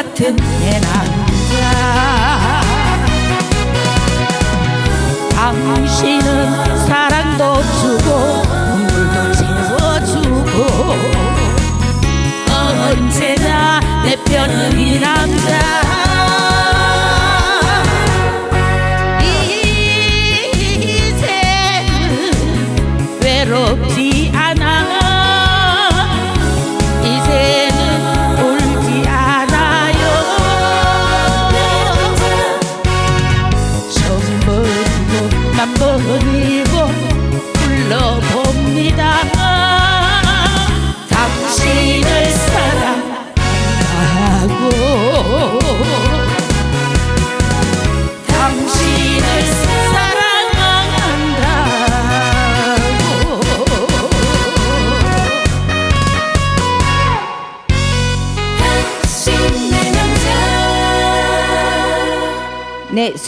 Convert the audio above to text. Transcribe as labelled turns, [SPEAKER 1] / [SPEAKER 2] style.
[SPEAKER 1] 같은 내남.
[SPEAKER 2] Nee,
[SPEAKER 1] so